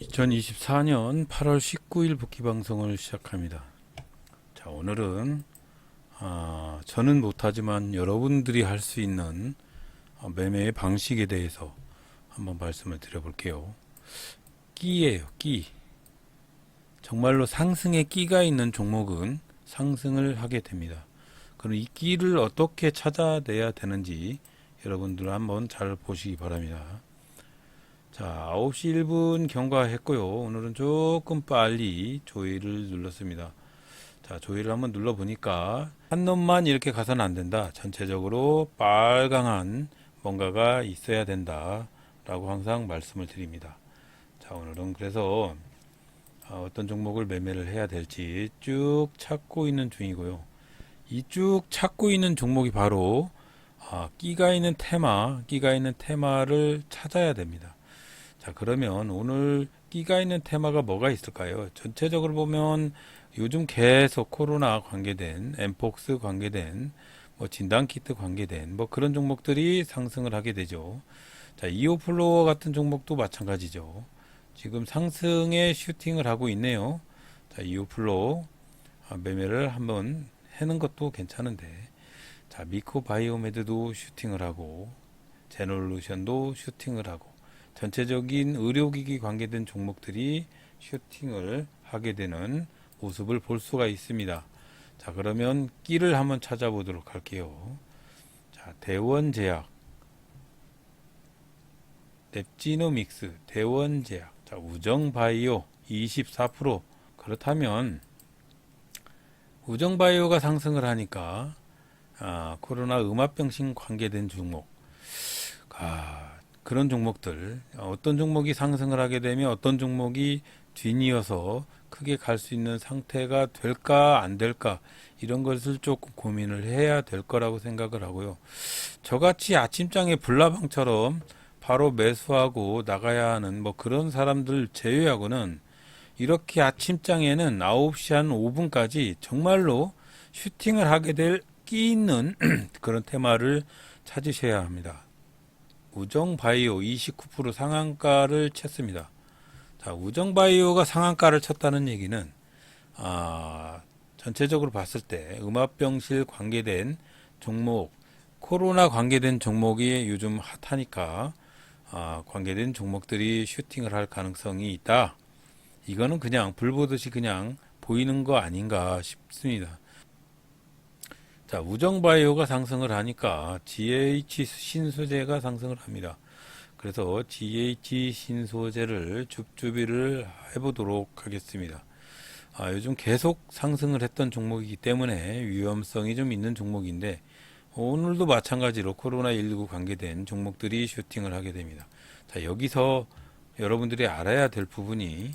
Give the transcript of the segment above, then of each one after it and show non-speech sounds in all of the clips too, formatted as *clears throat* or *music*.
2024년 8월 19일 복귀 방송을 시작합니다. 자, 오늘은 아, 저는 못하지만 여러분들이 할 수 있는 어, 매매의 방식에 대해서 한번 말씀을 드려볼게요. 끼예요, 끼. 정말로 상승의 끼가 있는 종목은 상승을 하게 됩니다. 그럼 이 끼를 어떻게 찾아내야 되는지 여러분들 한번 잘 보시기 바랍니다. 자, 9시 1분 경과했고요. 오늘은 조금 빨리 조회를 눌렀습니다. 자, 조회를 한번 눌러보니까 한 놈만 이렇게 가서는 안 된다. 전체적으로 빨강한 뭔가가 있어야 된다. 라고 항상 말씀을 드립니다. 자, 오늘은 그래서 어, 어떤 종목을 매매를 해야 될지 쭉 찾고 있는 중이고요. 이 쭉 찾고 있는 종목이 바로 아, 끼가 있는 테마, 끼가 있는 테마를 찾아야 됩니다. 자, 그러면 오늘 끼가 있는 테마가 뭐가 있을까요? 전체적으로 보면 요즘 계속 코로나 관계된, 엠폭스 관계된, 뭐 진단키트 관계된, 뭐 그런 종목들이 상승을 하게 되죠. 자, 이오플로어 같은 종목도 마찬가지죠. 지금 상승에 슈팅을 하고 있네요. 자, 이오플로어 아, 매매를 한번 해는 것도 괜찮은데, 자, 미코바이오메드도 슈팅을 하고, 제놀루션도 슈팅을 하고, 전체적인 의료기기 관계된 종목들이 슈팅을 하게 되는 모습을 볼 수가 있습니다. 자, 그러면 끼를 한번 찾아보도록 할게요. 자, 대원제약, 넵지노믹스, 대원제약, 자, 우정바이오 24%. 그렇다면 우정바이오가 상승을 하니까 아, 코로나 음압병신 관계된 종목, 아, 그런 종목들 어떤 종목이 상승을 하게 되면 어떤 종목이 뒤이어서 크게 갈 수 있는 상태가 될까 안 될까 이런 것을 조금 고민을 해야 될 거라고 생각을 하고요. 저같이 아침장에 불나방처럼 바로 매수하고 나가야 하는 뭐 그런 사람들 제외하고는 이렇게 아침장에는 9시 한 5분까지 정말로 슈팅을 하게 될 끼 있는 *clears throat* 그런 테마를 찾으셔야 합니다. 우정바이오 29% 상한가를 쳤습니다. 자, 우정바이오가 상한가를 쳤다는 얘기는 아, 전체적으로 봤을 때 음압병실 관계된 종목, 코로나 관계된 종목이 요즘 핫하니까 아, 관계된 종목들이 슈팅을 할 가능성이 있다. 이거는 그냥 불 보듯이 그냥 보이는 거 아닌가 싶습니다. 자, 우정바이오가 상승을 하니까 GH 신소재가 상승을 합니다. 그래서 GH 신소재를 줍줍이를 해보도록 하겠습니다. 아, 요즘 계속 상승을 했던 종목이기 때문에 위험성이 좀 있는 종목인데 오늘도 마찬가지로 코로나19 관계된 종목들이 슈팅을 하게 됩니다. 자, 여기서 여러분들이 알아야 될 부분이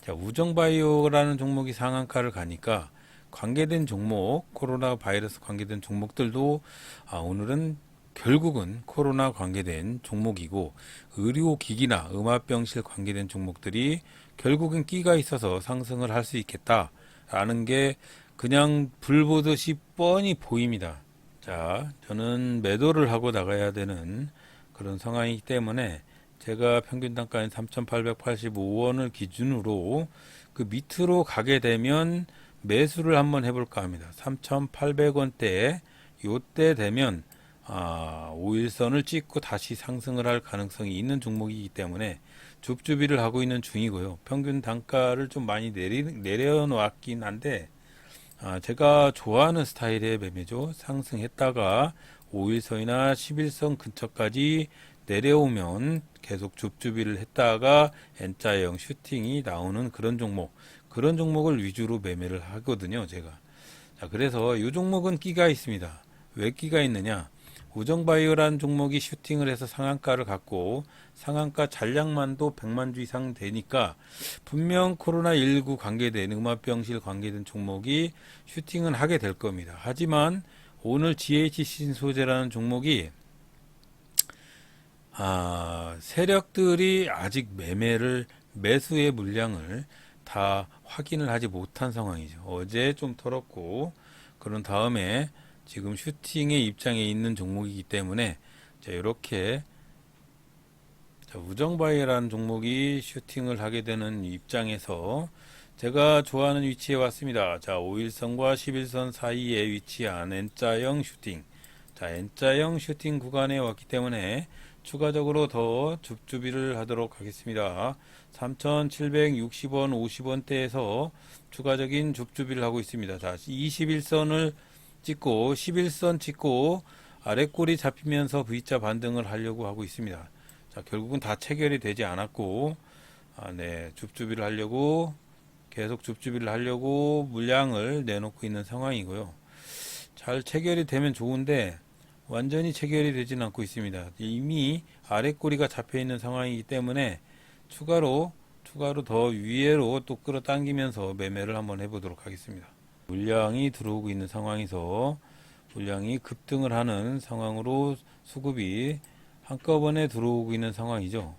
자, 우정바이오라는 종목이 상한가를 가니까 관계된 종목, 코로나 바이러스 관계된 종목들도 아, 오늘은 결국은 코로나 관계된 종목이고 의료기기나 음압병실 관계된 종목들이 결국은 끼가 있어서 상승을 할 수 있겠다라는 게 그냥 불 보듯이 뻔히 보입니다. 자, 저는 매도를 하고 나가야 되는 그런 상황이기 때문에 제가 평균 단가인 3,885원을 기준으로 그 밑으로 가게 되면 매수를 한번 해볼까 합니다. 3,800원대에 요때 되면 아, 5일선을 찍고 다시 상승을 할 가능성이 있는 종목이기 때문에 줍줍이를 하고 있는 중이고요. 평균 단가를 좀 많이 내리, 내려놓았긴 한데 아, 제가 좋아하는 스타일의 매매죠. 상승했다가 5일선이나 11선 근처까지 내려오면 계속 줍줍이를 했다가 N자형 슈팅이 나오는 그런 종목 그런 종목을 위주로 매매를 하거든요 제가. 자 그래서 이 종목은 끼가 있습니다. 왜 끼가 있느냐? 우정바이오라는 종목이 슈팅을 해서 상한가를 갖고 상한가 잔량만도 100만 주 이상 되니까 분명 코로나19 관계된 음압병실 관계된 종목이 슈팅은 하게 될 겁니다. 하지만 오늘 GH 신소재라는 종목이 아, 세력들이 아직 매매를 매수의 물량을 다 확인을 하지 못한 상황이죠. 어제 좀 털었고 그런 다음에 지금 슈팅의 입장에 있는 종목이기 때문에 자, 이렇게 자, 우정바이라는 종목이 슈팅을 하게 되는 입장에서 제가 좋아하는 위치에 왔습니다. 자, 5일선과 11선 사이에 위치한 N자형 슈팅. 자, N자형 슈팅 구간에 왔기 때문에 추가적으로 더 줍줍이를 하도록 하겠습니다. 3,760원, 50원대에서 추가적인 줍줍이를 하고 있습니다. 자, 21선을 찍고 11선 찍고 아래꼬리 잡히면서 V자 반등을 하려고 하고 있습니다. 자, 결국은 다 체결이 되지 않았고, 아, 네, 줍줍이를 하려고, 계속 줍줍이를 하려고 물량을 내놓고 있는 상황이고요. 잘 체결이 되면 좋은데, 완전히 체결이 되진 않고 있습니다. 이미 아래 꼬리가 잡혀 있는 상황이기 때문에, 추가로, 추가로 더 위로 또 끌어당기면서 매매를 한번 해보도록 하겠습니다. 물량이 들어오고 있는 상황에서, 물량이 급등을 하는 상황으로 수급이 한꺼번에 들어오고 있는 상황이죠.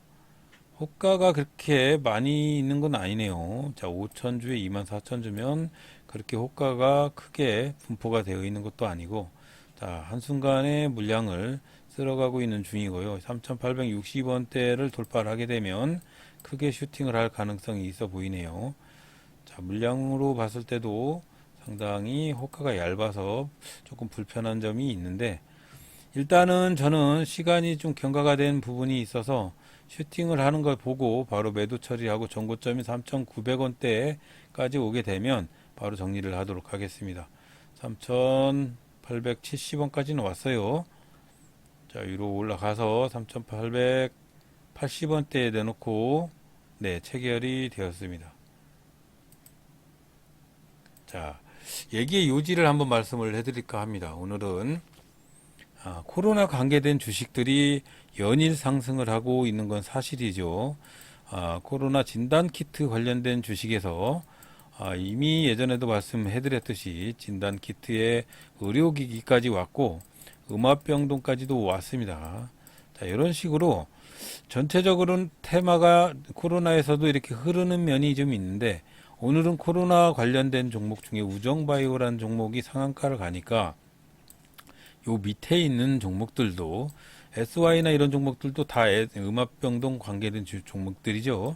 호가가 그렇게 많이 있는 건 아니네요. 자, 5천주에 24,000주면 그렇게 호가가 크게 분포가 되어 있는 것도 아니고, 자, 한순간에 물량을 쓸어가고 있는 중이고요. 3,860원대를 돌파를 하게 되면 크게 슈팅을 할 가능성이 있어 보이네요. 자, 물량으로 봤을 때도 상당히 호가가 얇아서 조금 불편한 점이 있는데, 일단은 저는 시간이 좀 경과가 된 부분이 있어서 슈팅을 하는 걸 보고 바로 매도 처리하고 정고점이 3,900원대까지 오게 되면 바로 정리를 하도록 하겠습니다. 3,870원까지는 왔어요. 자, 위로 올라가서 3,880원대에 내놓고 네, 체결이 되었습니다. 자, 얘기의 요지를 한번 말씀을 해드릴까 합니다. 오늘은 아, 코로나 관계된 주식들이 연일 상승을 하고 있는 건 사실이죠. 아, 코로나 진단 키트 관련된 주식에서 아, 이미 예전에도 말씀해드렸듯이 진단 키트에 의료기기까지 왔고 음압병동까지도 왔습니다. 자, 이런 식으로 전체적으로는 테마가 코로나에서도 이렇게 흐르는 면이 좀 있는데 오늘은 코로나 관련된 종목 중에 우정바이오라는 종목이 상한가를 가니까 요 밑에 있는 종목들도 SY나 이런 종목들도 다 애- 음압병동 관계된 주- 종목들이죠.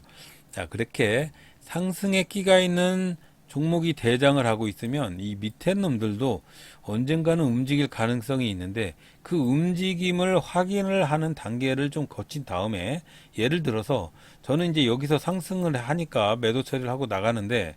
자, 그렇게 상승에 끼가 있는 종목이 대장을 하고 있으면 이 밑에 놈들도 언젠가는 움직일 가능성이 있는데 그 움직임을 확인을 하는 단계를 좀 거친 다음에 예를 들어서 저는 이제 여기서 상승을 하니까 매도 처리를 하고 나가는데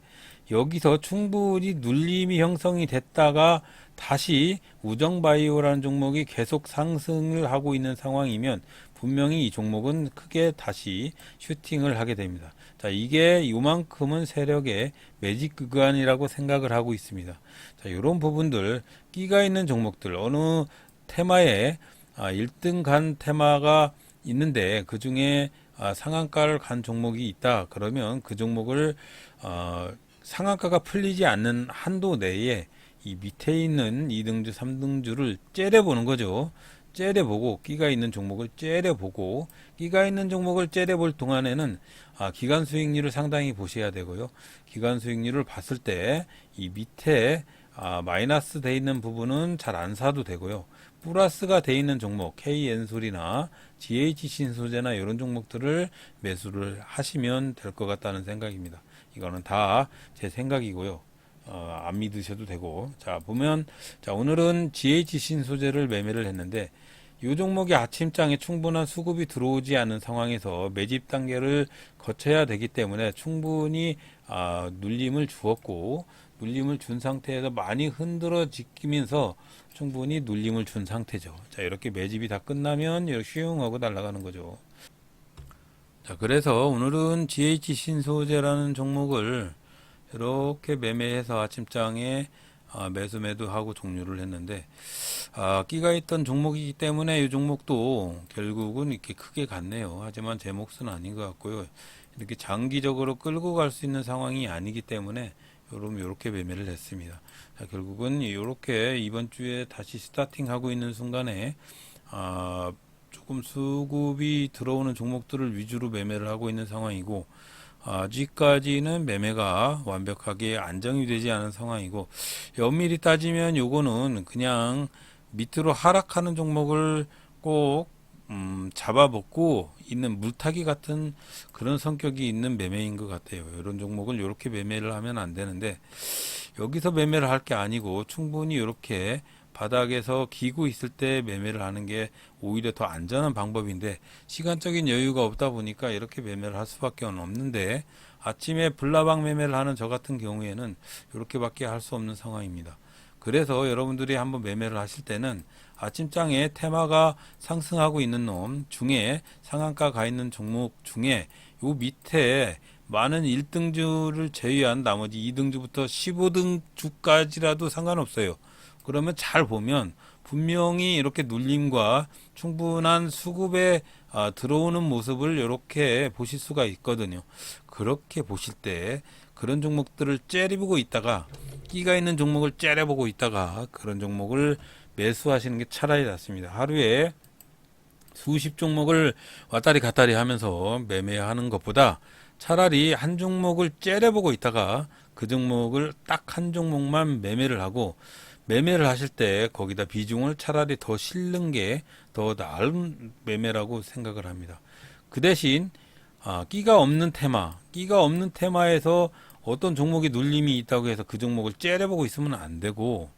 여기서 충분히 눌림이 형성이 됐다가 다시 우정바이오라는 종목이 계속 상승을 하고 있는 상황이면 분명히 이 종목은 크게 다시 슈팅을 하게 됩니다. 자, 이게 요만큼은 세력의 매직 구간이라고 생각을 하고 있습니다. 자, 이런 부분들 끼가 있는 종목들 어느 테마에 아, 1등 간 테마가 있는데 그 중에 아, 상한가를 간 종목이 있다. 그러면 그 종목을 어, 상한가가 풀리지 않는 한도 내에 이 밑에 있는 2등주, 3등주를 째려보는 거죠. 째려보고 끼가 있는 종목을 째려보고 끼가 있는 종목을 째려볼 동안에는 아, 기간 수익률을 상당히 보셔야 되고요. 기간 수익률을 봤을 때 이 밑에 아, 마이너스 돼 있는 부분은 잘 안 사도 되고요. 플러스가 돼 있는 종목 KN솔이나 GH 신소재나 이런 종목들을 매수를 하시면 될 것 같다는 생각입니다. 이거는 다 제 생각이고요. 어, 안 믿으셔도 되고. 자, 보면, 자, 오늘은 GH 신소재를 매매를 했는데, 이 종목이 아침장에 충분한 수급이 들어오지 않은 상황에서 매집 단계를 거쳐야 되기 때문에 충분히, 아, 눌림을 주었고, 눌림을 준 상태에서 많이 흔들어 지키면서 충분히 눌림을 준 상태죠. 자, 이렇게 매집이 다 끝나면 이렇게 슝 하고 날아가는 거죠. 자, 그래서 오늘은 GH 신소재라는 종목을 이렇게 매매해서 아침장에 아, 매수 매도하고 종료를 했는데 아, 끼가 있던 종목이기 때문에 이 종목도 결국은 이렇게 크게 갔네요. 하지만 제 몫은 아닌 것 같고요. 이렇게 장기적으로 끌고 갈 수 있는 상황이 아니기 때문에 요럼 요렇게 매매를 했습니다. 자, 결국은 요렇게 이번 주에 다시 스타팅하고 있는 순간에 아, 조금 수급이 들어오는 종목들을 위주로 매매를 하고 있는 상황이고 아직까지는 매매가 완벽하게 안정이 되지 않은 상황이고 엄밀히 따지면 요거는 그냥 밑으로 하락하는 종목을 꼭 음, 잡아먹고 있는 물타기 같은 그런 성격이 있는 매매인 것 같아요. 이런 종목을 이렇게 매매를 하면 안 되는데 여기서 매매를 할 게 아니고 충분히 이렇게 바닥에서 기고 있을 때 매매를 하는 게 오히려 더 안전한 방법인데 시간적인 여유가 없다 보니까 이렇게 매매를 할 수밖에 없는데 아침에 불나방 매매를 하는 저 같은 경우에는 이렇게밖에 할 수 없는 상황입니다. 그래서 여러분들이 한번 매매를 하실 때는 아침장에 테마가 상승하고 있는 놈 중에 상한가 가 있는 종목 중에 요 밑에 많은 1등주를 제외한 나머지 2등주부터 15등주까지라도 상관없어요. 그러면 잘 보면 분명히 이렇게 눌림과 충분한 수급에 아, 들어오는 모습을 이렇게 보실 수가 있거든요. 그렇게 보실 때 그런 종목들을 째려보고 있다가 끼가 있는 종목을 째려보고 있다가 그런 종목을 매수하시는 게 차라리 낫습니다. 하루에 수십 종목을 왔다리 갔다리 하면서 매매하는 것보다 차라리 한 종목을 째려보고 있다가 그 종목을 딱 한 종목만 매매를 하고 매매를 하실 때 거기다 비중을 차라리 더 실는 게 더 나은 매매라고 생각을 합니다. 그 대신 아, 끼가 없는 테마, 끼가 없는 테마에서 어떤 종목이 눌림이 있다고 해서 그 종목을 째려보고 있으면 안 되고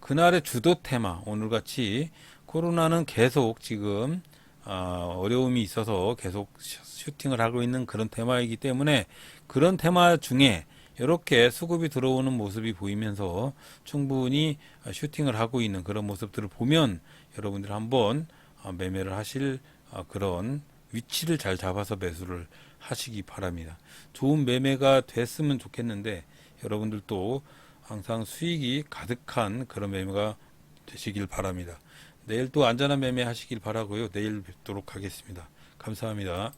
그날의 주도 테마 오늘 같이 코로나는 계속 지금 아, 어려움이 있어서 계속 슈- 슈팅을 하고 있는 그런 테마이기 때문에 그런 테마 중에 이렇게 수급이 들어오는 모습이 보이면서 충분히 슈팅을 하고 있는 그런 모습들을 보면 여러분들 한번 아, 매매를 하실 아, 그런 위치를 잘 잡아서 매수를 하시기 바랍니다. 좋은 매매가 됐으면 좋겠는데 여러분들도 항상 수익이 가득한 그런 매매가 되시길 바랍니다. 내일 또 안전한 매매 하시길 바라고요. 내일 뵙도록 하겠습니다. 감사합니다.